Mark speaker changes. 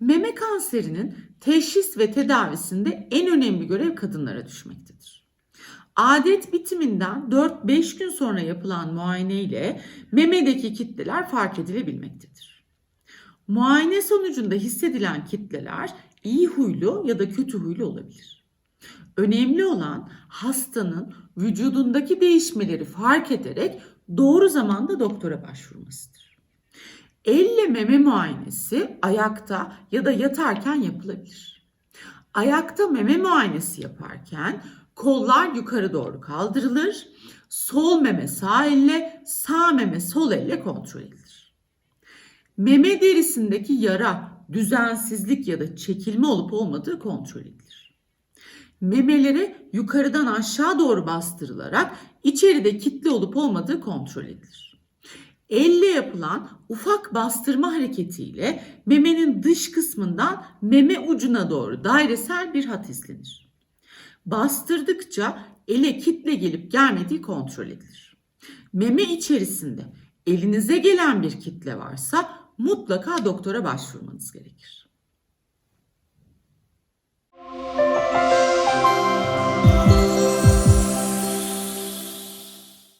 Speaker 1: Meme kanserinin teşhis ve tedavisinde en önemli görev kadınlara düşmektedir. Adet bitiminden 4-5 gün sonra yapılan muayene ile memedeki kitleler fark edilebilmektedir. Muayene sonucunda hissedilen kitleler iyi huylu ya da kötü huylu olabilir. Önemli olan hastanın vücudundaki değişmeleri fark ederek doğru zamanda doktora başvurmasıdır. Elle meme muayenesi ayakta ya da yatarken yapılabilir. Ayakta meme muayenesi yaparken kollar yukarı doğru kaldırılır. Sol meme sağ elle, sağ meme sol elle kontrol edilir. Meme derisindeki yara, düzensizlik ya da çekilme olup olmadığı kontrol edilir. Memelere yukarıdan aşağı doğru bastırılarak içeride kitle olup olmadığı kontrol edilir. Elle yapılan ufak bastırma hareketiyle memenin dış kısmından meme ucuna doğru dairesel bir hat izlenir. Bastırdıkça ele kitle gelip gelmediği kontrol edilir. Meme içerisinde elinize gelen bir kitle varsa mutlaka doktora başvurmanız gerekir.